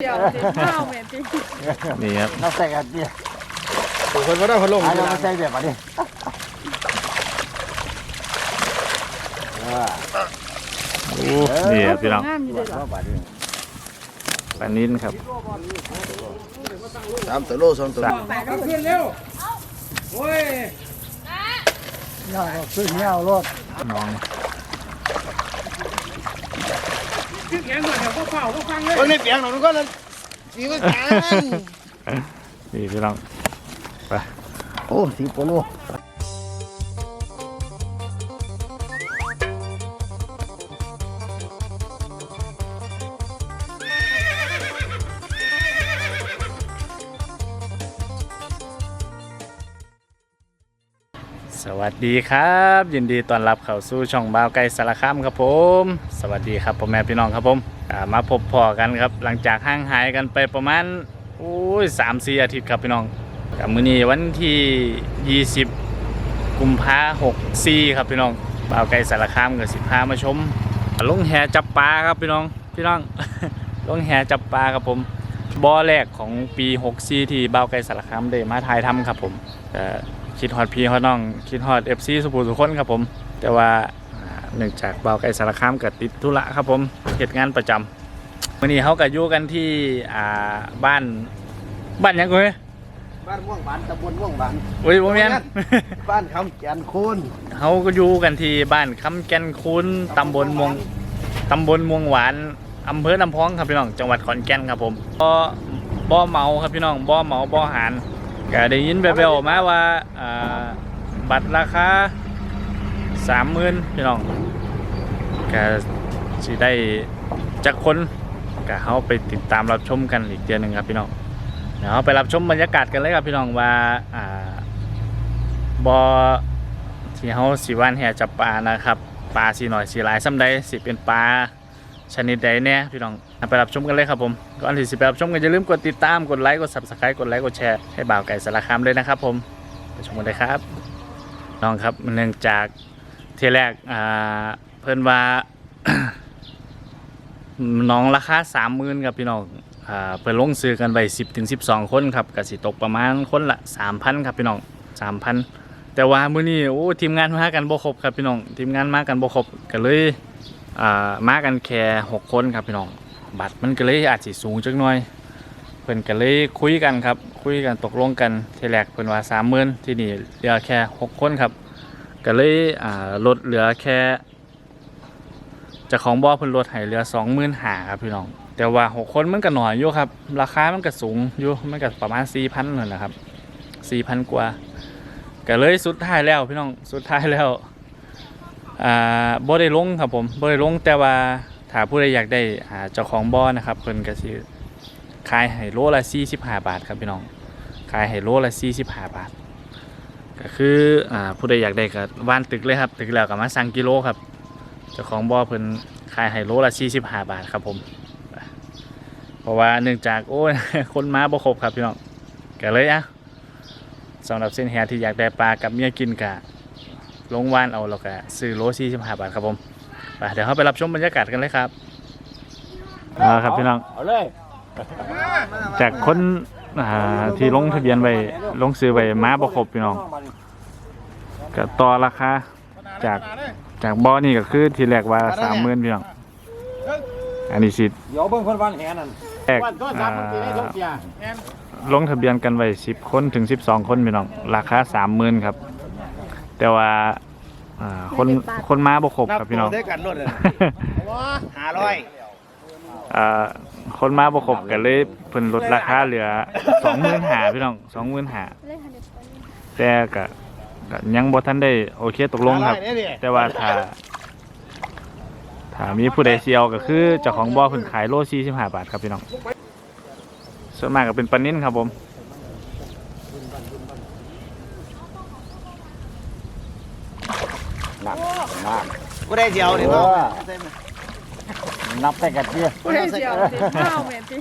เดี๋ยวสิข้าวแม่ตินี่ครับเราใส่กันดิถูกคนก็ได้คนลงอันนี้เราใส่แบบนี้เออโอ้นี่ครับพี่น้องงามอยู่เล่ะบาดนี้ปลานิ้นครับสามตัวโลสองตัวสามกลับขึ้นเร็วโอ้ยย่าก็ซื้อเงี้ยวรถน้อง ขึ้นแขนก่อนเดี๋ยวก็เฝ้าก็ฟังเลยคนในเปียงหนูก็ลยสีมันกันนี่พี่น้องโอ้สิบกว่าโล สวัสดีครับ ยินดีต้อนรับเข้าสู่ช่องบ่าวไก่สารคามครับผม สวัสดีครับพ่อแม่พี่น้องครับผมอ่ามาพบพอกันครับ หลังจากห่างหายกันไปประมาณโอ้ยสามสี่อาทิตย์ครับพี่น้องกับมื้อนี้วันที่ 20 กุมภาหกสี่ครับพี่น้องบ่าวไก่สารคามกับสิพามาชมลงแหจับปลาครับพี่น้องพี่น้อง ลงแหจับปลาครับผมบ่อแรกของปี 64 ที่บ่าวไก่สารคามได้มาถ่ายทำครับผมแต่ คิดฮอดพี่ฮอดน้อง คิดฮอด FC สุภูสุคนครับผม แต่ว่าอ่าเนื่องจากบ่าวไก่สารคามกับติดธุระครับผมเหตุงานประจำวันนี้เขาก็อยู่กันที่อ่าบ้านบ้านหยังกูเฮ้ยบ้านม่วงบานตำบลม่วงบานโอ้ยบ่แม่นบ้านคำแกนคูนเขาก็อยู่กันที่บ้านคำแก่นคูนตำบลม่วงตำบลม่วงหวานอำเภอลำพองครับพี่น้องจังหวัดขอนแก่นครับผมบ่บ่เมาครับพี่น้องบ่เมาบ่หาร ก็ได้ยินแว่วๆมาว่าอ่าบัตรราคาสามหมื่นพี่น้องก็สิได้จักคนก็เขาไปติดตามรับชมกันอีกเดือนหนึ่งครับพี่น้องเดี๋ยวเราไปรับชมบรรยากาศกันเลยครับพี่น้องว่าอ่าบอที่เขาสีว่านแห่จับปลานะครับปลาสีหน่อยสีหลายซ้ำใดสิเป็นปลาชนิดใดเนี่ยพี่น้อง ไปรับชมกันเลยครับผมก่อนที่สิไปรับชมกันอย่าลืมกดติดตามกดไลค์กด subscribe กดไลค์กดแชร์ให้บ่าวไก่สารคามด้วยนะครับผมไปชมกันเลยครับน้องครับเนื่องจากเทแรกเพิ่นว่าน้องราคาสามหมื่นครับพี่น้องเพิ่นลงซื้อกันไปสิบถึงสิบสองคนครับกสิตกประมาณคนละสามพันครับพี่น้องสามพันแต่ว่ามื้อนี้โอ้ทีมงานมากันบ่ครบครับพี่น้องทีมงานมากันบ่ครบก็เลยอ่ามากันแค่หกคนครับพี่น้อง บัตรมันก็เลยอาจสิสูงจักหน่อย เพิ่นก็เลยคุยกันครับ คุยกันตกลงกันทีแรกเพิ่นว่า30,000ที่นี่เหลือแค่หกคนครับก็เลยอ่าลดเหลือแค่จ้าของบ่อเพิ่นลดให้เหลือ25,000ครับพี่น้อง แต่ว่าหกคนมันก็น้อยอยู่ครับ ราคามันก็สูงอยู่มันก็ประมาณ4,000นั่นแหละครับ4,000กว่าก็เลยสุดท้ายแล้วพี่น้องสุดท้ายแล้วอ่าบ่ได้ลงครับผมบ่ได้ลงแต่ว่า ถ้าผู้ใดอยากได้เจ้าของบ่อนะครับเพิ่นก็สิขายให้โลละ45บาทครับพี่น้องขายให้โลละ45บาท ก็คืออ่าผู้ใดอยากได้ก็ว่านตึกเลยครับ ตึกแล้วก็มาสั่งกิโลครับเจ้าของบ่อเพิ่นขายให้โลละ45บาทครับผม เพราะว่าเนื่องจากโอ้ยคนมาบ่ครบครับพี่น้องก็เลยอะสำหรับเส้นแหที่อยากได้ปลากับเมียกินกะลงว่านเอาแล้วก็ซื้อโลสี่สิบห้าบาทครับผม ไปเดี๋ยวเราไปรับชมบรรยากาศกันเลยครับเอาครับพี่น้องเอาเลยจากคนอ่าที่ลงทะเบียนไว้ลงซื้อไว้มาบ่ครบพี่น้องก็ต่อราคาจากจากบ่อนี่ก็คือทีแรกว่าสามหมื่นพี่น้องอันนี้สิเดี๋ยวเบิ่งคนวันแหนั่นแรกวันต้นสามคนปีได้สองอ่าเสียลงทะเบียนกันไว้สิบคนถึงสิบสองคนพี่น้องราคาสามหมื่นครับ แต่ว่า อ่าคนคนมาบ่ครบนับครับตัพี่น้วองได้กันรถเลยห้าร้อยอ่าคนมาบ่ครบกันเลยเพิ่นลดราคาเหลือสองหมื่นหาพี่น้องสองหมื่นหาแต่ก็ก็ยังบ่ทันได้โอเคตกลงครับแต่ว่าถ้าถ้ามีผู้ใดเซียวก็คือเจ้าของบ่อเพิ่นขายโล45บาทครับพี่น้องส่วนมากก็เป็นปลานิ่นครับผม นั่นนั่นกูได้เดียวนี่เอป่ะอนับใส่กันดิผู้ใดเดียวสิข้าวแม่ติ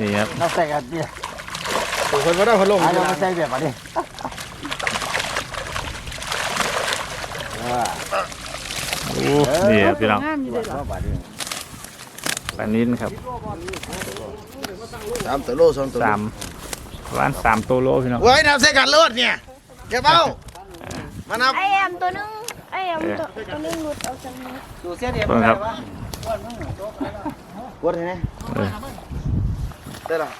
นี่ครับนับใส่กันดิถูกคนก็ได้คนลงอันนี้เราใส่แบบนี้เออโอ้นี่ครับพี่น้องงามอยู่เด้อล่ะบาดนี้ปลานิ่นครับสามตัวโลสองตัวสามประมาณสามตัวโลพี่น้องเว้ยนับใส่กันรถเนี่ยเก็บเอามานับไอแอมตัวนึง ไอแอมตัวตัวนึงหลุดออกจากมือดูเสียเดียวเบิ่งครับปวดไหมเออได้ละ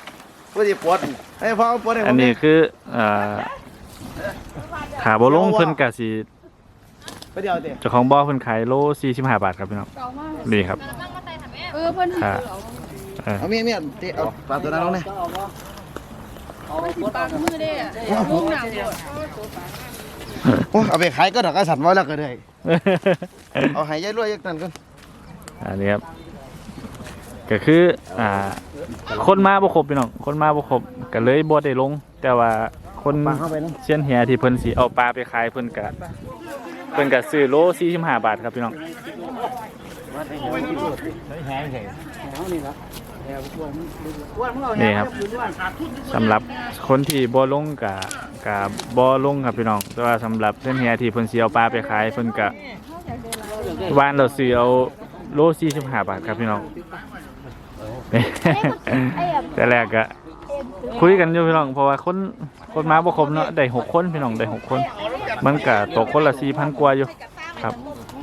ปวดดิปวดให้พ่อปวดให้ผอันมนี้คือเอ่อขาบ่ลงเพิ่นกะสิไปเดียวเตะเจ้าของบ่อเพิ่นขายโล45บาทครับพี่น้องเก่ามากนี่ครับเออเพิ่นถืออ่าเอาเออเอาเมียเมียเตะเอาปลาตัวนั้นลงเนี่ยไปกินปลากับมือได้อะลูกหนังหมด โอ้เอาไปขายก็ดอกกระสันไว้แล้วก็ได้เอาให้ยายรวยยักนั่นก่อนอันนี้ครับก็คืออ่า คนมาบ่ครบพี่น้องคนมาบ่ครบก็เลยบ่ได้ลง แต่ว่าคนปลาเข้าไปนะเชียนเฮียที่เพิ่นสิเอาปลาไปขายเพิ่นก็เพิ่นก็ซื้อโล45บาทครับพี่น้องแห้งแห้ง นี่ครับสำหรับคนที่บ่ลงก็ก็บ่ลงครับพี่น้อง แต่ว่าสำหรับเชียนเฮียที่เพิ่นสิเอาปลาไปขายเพิ่นก็วานเราซื้อเอาโล45บหาทครับพี่น้อง แต่แรกก็คุยกันอยู่พี่น้อง เพราะว่าคนคนมาบ่ครบเนาะได้หกคนพี่น้องได้หกคน มันก็ตกคนละสี่พันกว่าอยู่ครับ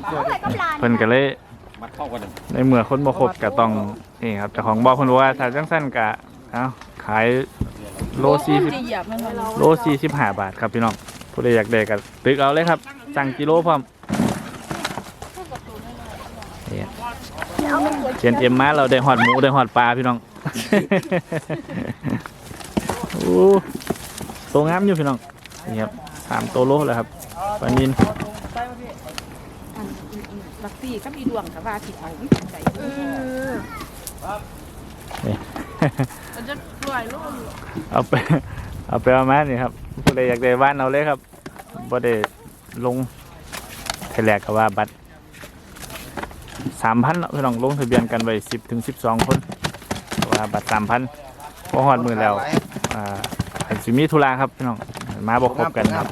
เขาไปกับหลานเพิ่นก็เลย มัดเข้ากันในเมื่อคนบ่ครบก็ต้องนี่ครับเจ้าของบ่เพิ่นบอกว่าถ้าจังซั่นก็เอ้าขายโลโลสี่จะเหยียบมันมันโลสี่สิบห้าบาทครับพี่น้องผู้ใดอยากได้ก็ตึกเอาเลยครับ สั่งกิโลพร้อมนี่เชียนเอ็มมาเราได้หอดหมูได้หอดปลาพี่น้องโอ้ตัวงามอยู่พี่น้องนี่ครับสามตัวโลแล้วครับปลานิน บักซี่ก็มีดวงกับว่าสิเอาไม่สนใจเออนี่มันจะรวยลูกเอาไปเอาไปเอามานี่ครับผู้ใดอยากได้บ้านเอาเลยครับบ่ได้ลงไทยแรกก็ว่าบัตรสามพันพี่น้องลงทะเบียนกันไว้สิบถึงสิบสองคนว่าบัตรสามพันพอหอดมือแล้วอ่าอันสิมีธุระครับพี่น้องมาบอกครบกันครับ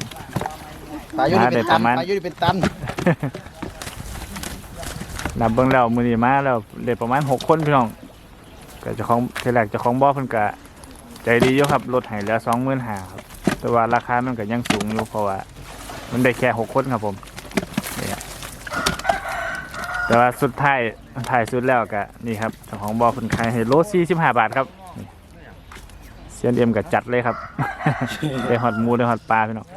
ปลาอยู่นี่เป็นตันมาได้ประมาณปลาอยู่นี่เป็นตัน นับเบิ่งแล้วมือนี้มาแล้วเด็ประมาณหกคนพี่น้องก็จ้าของเทแรกจ้าของบ่อเพิ่นก็ใจดีอยู่ครับลดให้เหลือสองหมื่นห้าครับ แต่ว่าราคามันก็ยังสูงอยู่เพราะว่า มันได้แค่หกคนครับผมนี่ครับแต่ว่าสุดท้ายท้ายสุดแล้วก็นี่ครับเจ้าของบ่อเพิ่นขายให้โลสี่สิบห้าบาทครับเซียนเอ็มก็จัดเลยครับ ได้หอดมูได้หอดปลาพี่น้อง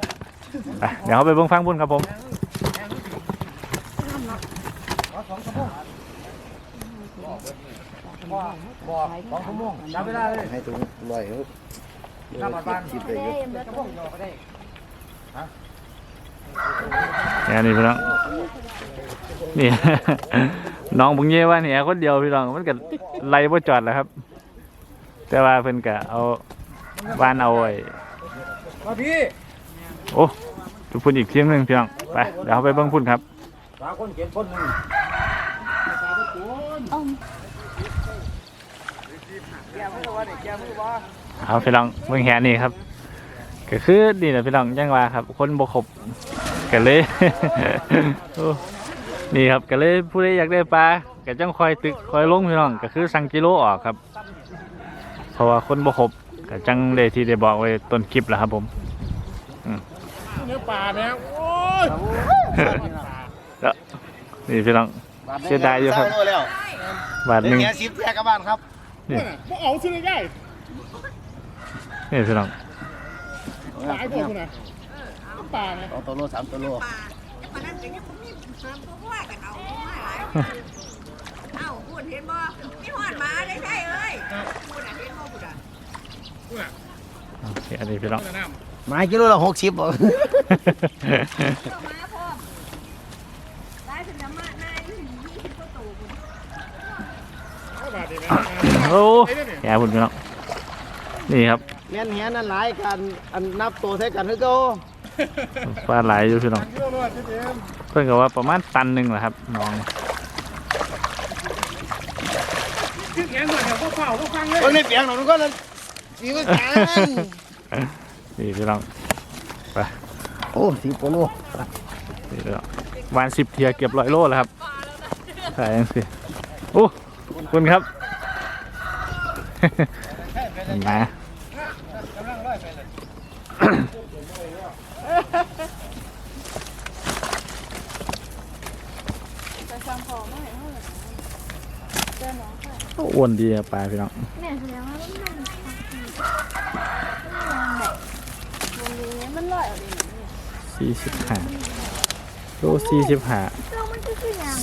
เดี๋ยวเขาไปเบิ่งฟังบุญครับผม ให้ถุงลอยเขาคิดไปอยู่เนี่ยนี่พี่น้องนี่ น้องบุงเย่ว่าเนี่ยคนเดียวพี่น้องมันก็ไล่บ่จอดแหล้วครับ แต่ว่าเพิ่นก็เอาบ้านเอาไว้มาพี่โอ้ทุกพุ่นอีกเทียงหนึงพี่น้องไปเดี๋ยวเราไปเบิ่งพุ่นครับสามคนเก็บคนหนึ่ง เอาพี่น้องเบิ่งแหนี่ครับ ก็คือนี่แหละพี่น้องยังว่าครับ คนบ่ครบก็เลยโอ้นี่ครับก็เลยผู้ใดอยากได้ปลาก็จังคอยตึกคอยลงพี่น้องก็คือสั่งกิโลออกครับ เพราะว่าคนบ่ครบก็จังได้ที่ได้บอกไว้ต้นคลิปแล้วครับผมเนื้อปลาเนี่ยโอ้ยแล้วนี่พี่น้องเสียดายอยู่ครับเศร้แล้วบาทหนึ่งเดี๋ยวสิบแยกกลับบ้านครับ นี่บ่เอาซื้อได้นี่พี่น้องหลายตัวคุณนะปลาเนี่ยสองตัวโลสามตัวโลเอ้าพูดเห็นบ่มีหอดมาได้ใช่เอ้ยพูดอะเห็นบ่พูดอะโอเคอันนี้พี่น้องไม้กิโลละหกสิบบ่ได้ถึงน้ำมันหน้าอยู่ยี่สิบกว่าตัว โอ้แย่พุ่นพี่น้องนี่ครับเงี้ยเงี้ยนั่นหลายกันอันนับตัวใช้กันคือเก่าปลาไหลายอยู่พี่น้องกิโลละเจ็ดเอ็มเพิ่นก็ว่าประมาณตันหนึ่งแหละครับน้องเบิ่งในเปียงหน่อยมันก็เลยสีมันกันนี่พี่น้องโอ้สิบกว่าโลนี่พี่น้องวานสิบเทียเก็บร้อยโลแล้วครับใช่ยังสิโอ้ขอบคุณครับ เห็นไหมาโอ้วนดีอะปลาพี่น้องแม่แสดงว่ามันมันวันนี้มันลอยออกเลยเนี่ยสี่สิบห้าโลสี่สิบห้า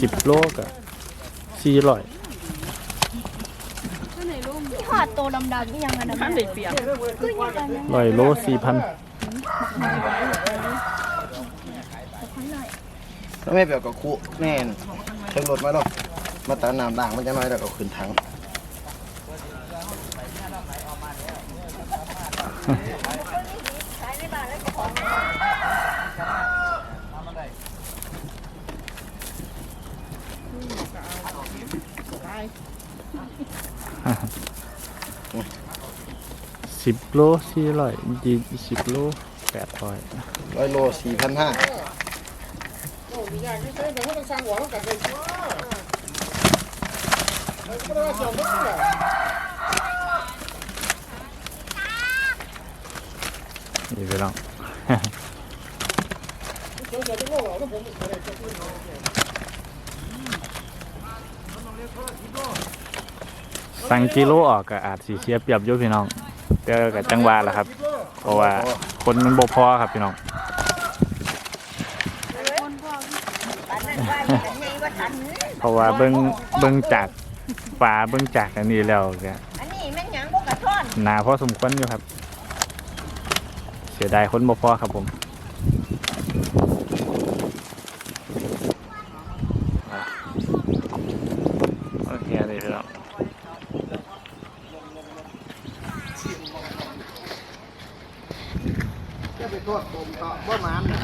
สิบโลก็สี่ร้อยางในร่มที่หอดโตดำๆนี่ยังไงนะข้างในเปียกคือยังไงนะร้อยโลสี่พันถ้าไม่แบบกับคุแน่นเชิงรถมาเนาะมาตาน้ำด่างมันจะน้อยแล้วก็ขึ้นถัง สิบโลสี่ร้อยยี่สิบโลแปดร้อยร้อยโลสี่พันห้านี่พี่น้อง สั่งกิโลออกก็อาจสีเสียเปรียบอยู่พี่น้อง เจอกับจังหวะแหละครับ เพราะว่าคนมันบ่พอครับพี่น้องปันนั่นว่าอย่างนี้ว่าฉันเพราะว่าเบิ่งเบิ่งจากป่าเบิ่งจากอันนี้แล้วก็อันนี้แม่งหยังบ่กระท่อน หนาพอสมควรอยู่ครับ เสียดายคนบ่พอครับผมโอเคเลยพี่น้อง จะไป โทษผมต่อบ่มานน่ะ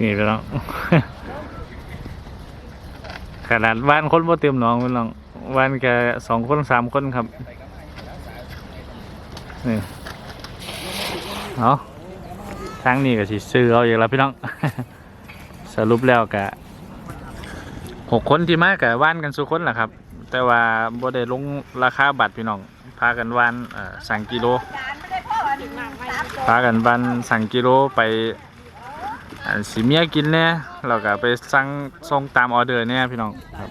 นี่พี่น้องขนาดบ้านคนบ่เต็มหนองพี่น้องบ้านแค่สองคนสามคนครับนี่เอาทางนี้ก็สิซื้อเอาอย่างละพี่น้อง สรุปแล้วกะ หกคนที่มากกับว่านกันสุคนแหละครับ แต่ว่าบดได้ลงราคาบัตรพี่น้องพากันว่านสั่งกิโลพากันว่านสั่งกิโลไปสีเมียกินเนี่ยเราก็ไปสั่งส่งตามออเดอร์เนี่ยพี่น้องครับ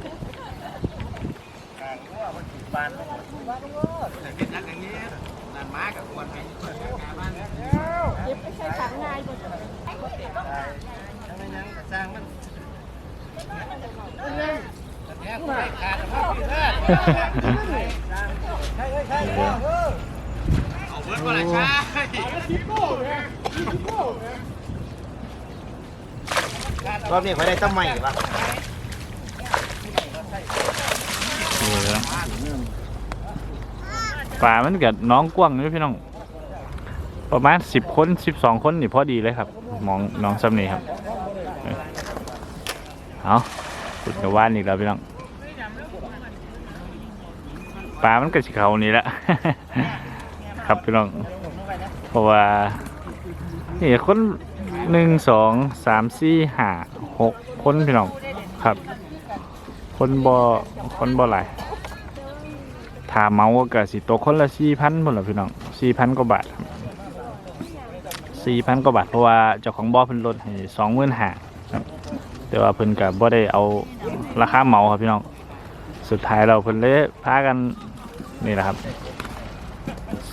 เนี่ยเราก็ไปสั่งส่งตามออเดอร์เนี่ยพี่น้องครับ รอบนี้เขาได้ตั้งใหม่ปะ นี่ครับ ป่ามันเกิดน้องกว้างนี่พี่น้อง ประมาณสิบคนสิบสองคนนี่พอดีเลยครับมองน้องซ้ำนี่ครับเอาสุดกับว่านอีกแล้วพี่น้องป่ามันก็สิเขานี่แหละครับพี่น้อง เพราะว่านี่คนหนึ่งสองสามสี่ห้าหกคนพี่น้องครับ คนบ่คนบ่หลาย ถ้าเมาก็สิตกคนละสี่พันพุ่นละพี่น้องสี่พันกว่าบาทสี่พันกว่าบาทเพราะว่าเจ้าของบ่อเพิ่นลดให้สองหมื่นห้าแต่ว่าเพิ่นก็บบ่ได้เอาราคาเมาครับพี่น้องสุดท้ายเราเพิ่นเลยพากันนี่แหละครับ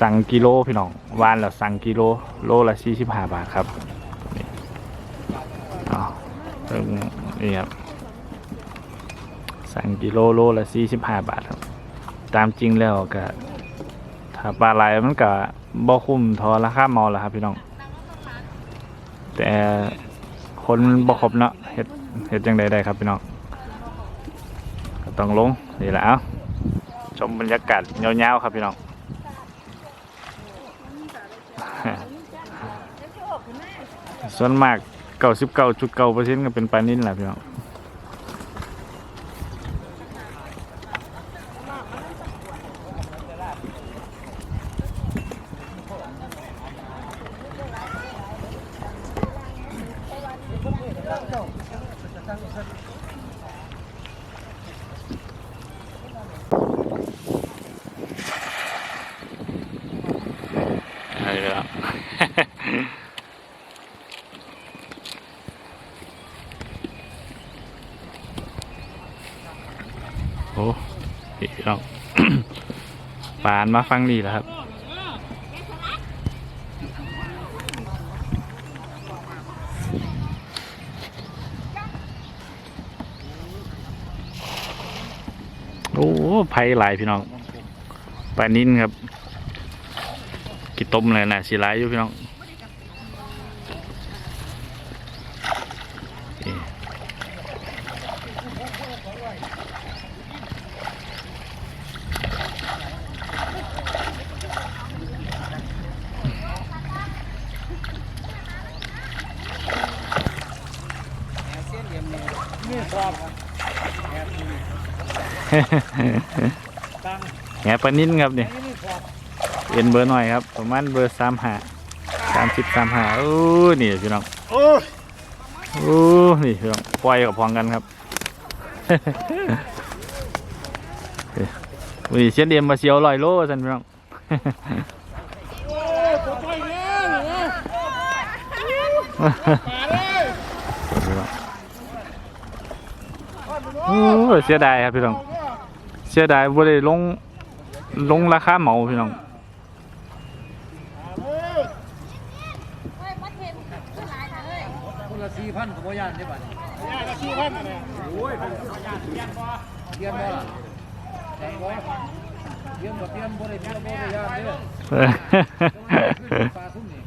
สั่งกิโลพี่น้องวานแล้วสั่งกิโลโลละสี่สิบห้าบาทครับนี่อ๋อนี่ครับสั่งกิโลโลละสี่สิบห้าบาทครับ ตามจริงแล้วก็ถ้าปลาไหลมันก็บ่คุ้มทอราคาเมาแล้วครับพี่น้อง แต่คนบ่ครบเนาะเฮ็ดเฮ็ดจังใดได้ครับพี่น้องก็ต้องลงนี่แหละเอาชมบรรยากาศยาวๆครับพี่น้องส่วนมากเก้าสิบเก้าจุดเก้าเปอร์เซ็นต์ก็เป็นปลานิ่นแหละพี่น้อง ใช่แล้ว โอ้พี่น้อง ปา นมาฟังดีแล้วครับ โอ้ไผ่หลายพี่น้องปลานินครับกี่ต้มเลยนะสีหลายอยู่พี่น้องนี่ แหปลานิ้นครับเนี่ยเอ็นเบอร์หน่อยครับ ประมาณเบอร์สามหาสามสิบสามหาโอ้นี่พี่น้องโอ้โอ้นี่พี่น้องปล่อยกับพองกันครับวีเชียนเดียมมาเชียวลอยโลสันพี่น้องโอ้เสียดายครับพี่น้อง เสียดายบ่ได้ลงลงราคาเหมาพี่น้องคนละสี่พันกับพ่อยานได้บัดยานละสี่พันโอ้ยเป็นเทียนบ่เทียนบ่ล่ะเทียนบ่เทียนบ่เทียนบ่ได้เทียนบ่ได้ยานเด้อปลาซุ่มนี่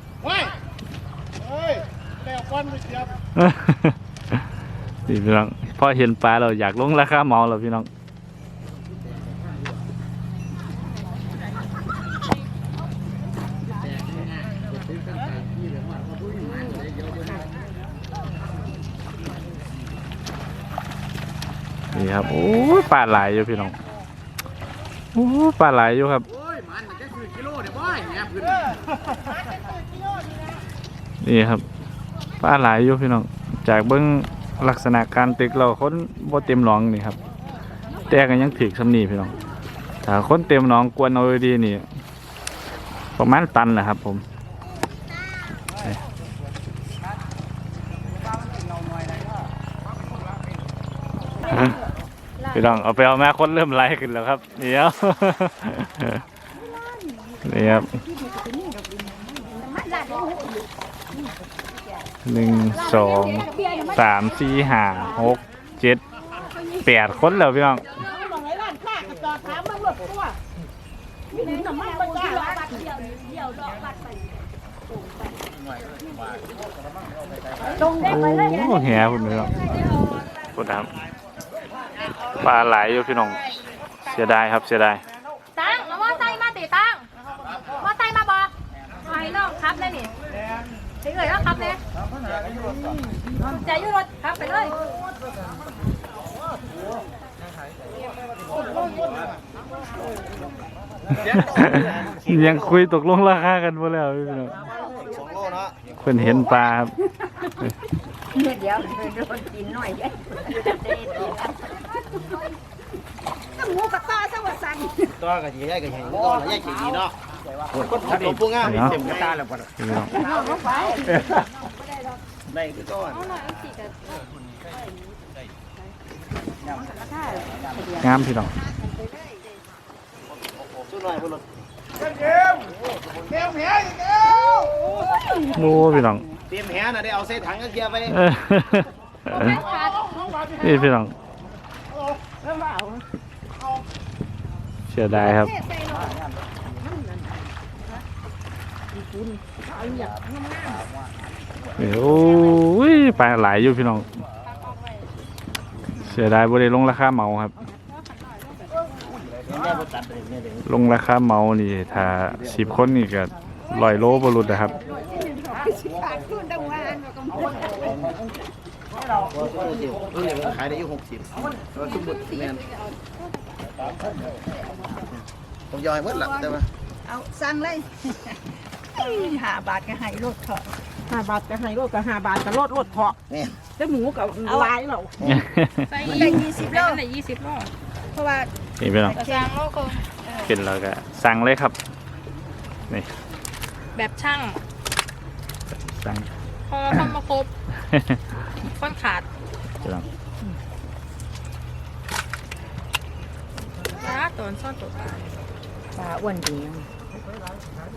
นี่พี่น้องพอเห็นปลาเราอยากลงราคาเหมาแล้วพี่น้อง นี่ครับ โอ้ย ปลาหลายอยู่พี่น้องโอ้ปลาหลายอยู่ครับนี่ครับปลาหลายอยู่พี่น้องจากเบิ้องลักษณะการตึกเราคนบ่เต็มหนองนี่ครับ แต่กันยังถือสำนีพี่น้องถ้าคนเต็มหนองกวนเอาดีนี่ประมาณตันแหละครับ ผม พี่น้องเอาไปเอาแม่คนเริ่มไล่ขึ้นแล้วครับเดี๋ยวนี่ครับหนึ่งสองสามสี่ห้าหกเจ็ดแปดคนแล้วพี่น้องโอ้โหแหคุณพี่น้องคุณครับ ปลาไหลอยู่พี่น้องเสียดายครับเสียดายตั้งแล้วว่าไตมาติตั้งว่าไตมาบอกไอ้น้องครับเลยนี่ถึงเลยว่าครับเนี่ยใจอยุรถครับไปเลยยังคุยตกลงราคากันบ่แล้วพี่น้องสองโลเนาะเพิ่นเห็นปลาครับเดี๋ยวโดนกินหน่อยยัย ถ้าหมูกระต้อสวัสดิ์ตัวก็สิให้ก็ให้ตัวละยายขี้ดีเนาะคนขับรถผู้งามนี่เต็มตาแล้วบ่ล่ะพี่น้องได้คือก่อนงามพี่น้องสู้หน่อยบ่รถโอ้พี่น้องเตรียมแหน่ะได้เอาใส่ถังกันเกียร์ไปเออนี่พี่น้อง เสียดายครับ โอ้ยปลาหลายอยู่พี่น้อง เสียดายบ่ได้ลงราคาเมาครับ ลงราคาเมานี่ถ้าสิบคนนี่ก็ร้อยโลบรุษนะครับ เรุ่นนี้ขายได้อยู่60แล้วสมมุติแมนผมยอยหมดละแต่ว่าเอาสั่งเลยหาบาทก็ให้รถเถอะห้าบาทก็ให้รถก็ห้าบาทก็ลดลดเถาะแม่นแต่หมูกับลายเราใส่ได้ยี่สิบโลใส่ยี่สิบโลเพราะว่านี่พี่น้องกระซังโลกงกินแล้วก็สั่งเลยครับนี่แบบช่างสั่งพอคนมาครบ คนขาดพี่น้องาตัวซ่อนตัวตาปลาอ้วนดี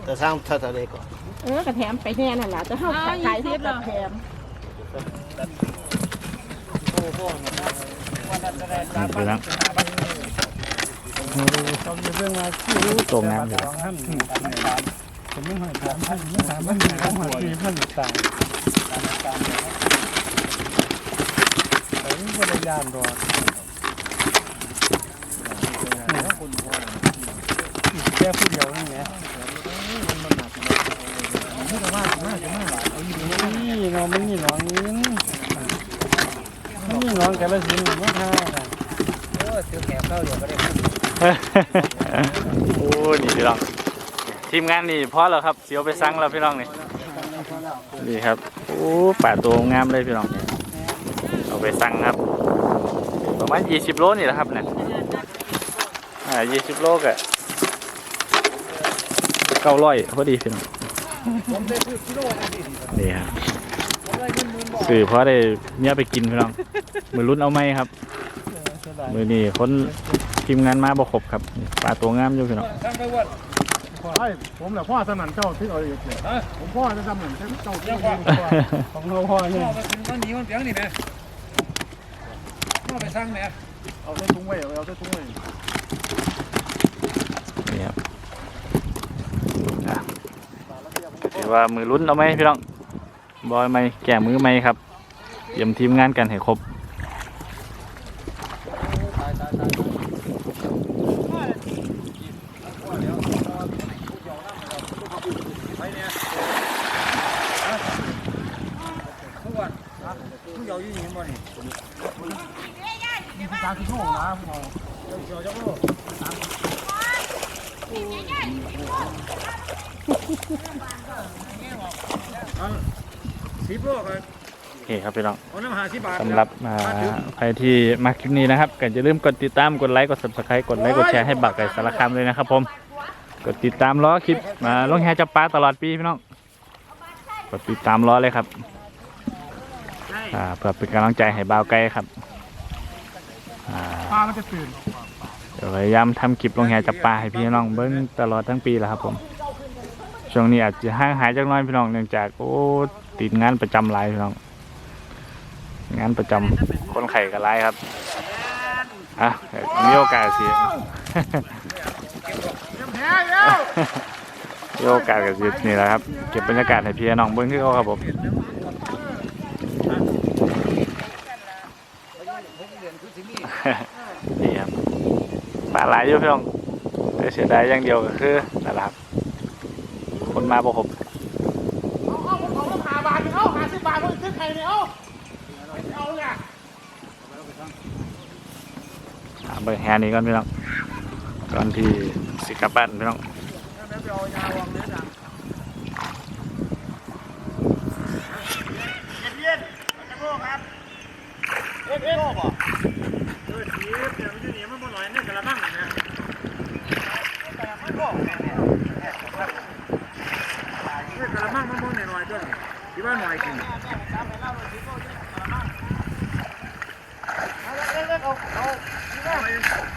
แต่สร้างเท่าเลก่อนเออกระแถมไปแน่นั่นแหละจะเข้าขายขายที่กระแถมนี่พี่น้องตัวงามอยู่แค่ผู้เดียวนี่ไงนี่น้องมันนี่น้องนี้มันนี่น้องแกละสินมันท่าโอ้ซื้อแกเข้าเดี๋ยวก็ได้โอ้นี่พี่น้องทีมงานนี่พอแล้วครับเสียวไปสั่งแล้วพี่น้องนี่นี่ครับโอ้ป่าตัวงามเลยพี่น้องเอา ไปสั่งครับ ประมาณ20โลนี่แหละครับเนี่ยอ่า20โลก็เก้าร้อยพอดีพี่น้องนี่ครับสื่อเพราะได้เนี่ยไปกินพี่น้องมือรุ่นเอาไหมครับ มือนี่คนทีมงานมาบ่ครบครับปลาตัวงามอยู่พี่น้องตั้งไปวันไอ้ผมแหละพ่อสนั่นเจ้าที่เอาอีกเนี่ยผมพ่อจะทำเหมือนเจ้าที่เอาของเราพ่อเนี่ยพ่อไปถึงตอนนี้มันเปียงนี่แเอาไปสร้างแม่เอาใส่ถุงไว้เอาใส่ถุงไว้นี่ครับถือว่ามือลุ้นเอาไหมพี่น้องบอยไหมแก่มือไหมครับเยี่ยมทีมงานกันให้ครบ ทุกวันทุกเยาอยู่นี่บ่นี่นี่ตาคือโง่นะพ่อเจ้าเจ้าโลสิบโลครับ โอเคครับพี่น้อง เอาน้ำหาสิ บบาใครที่มาคลิปนี้นะครับก็อย่าลืมกดติดตามกดไลค์กด subscribe กดไลค์กดแชร์ให้บักไก่สารคามเลยนะครับผมกดติดตามล้อคลิปมาลงแฮจับปลาตลอดปีพี่น้องกดติดตามล้อเลยครับเพื่อเป็นกำลังใจให้บ่าวไก่ครับปลามันจะตื่นเดี๋ยวพยายามทำคลิปลงแหจับปลาให้พี่น้องเบิ้งตลอดทั้งปีแล้วครับผม ช่วงนี้อาจจะห่างหายจากน้อยพี่น้องเนื่องจากโอ้ติดงานประจำหลายพี่น้อง งานประจำคนไข่ก็หลายครับอะมีโอกาสสิมีโอกาสกับสินี่แหละครับ เก็บบรรยากาศให้พี่น้องเบิ้งที่เขาครับผมนี่ครับปลาหลายอยู่พี่น้องแต่เสียดายอย่างเดียวก็คือนั่นแหละครับ คนมาบ่ครบหาบาทเอาหาสิบบาทเอาซื้อไข่เนี่ยเอา เอาเนี่ยอ่าเบิ่งแฮนี้ก่อนพี่น้องก่อนที่สิกลับบ้านพี่น้องกระมังมันบ่หน่อยๆจ้ะที่ว่าหน่อยกิน All, all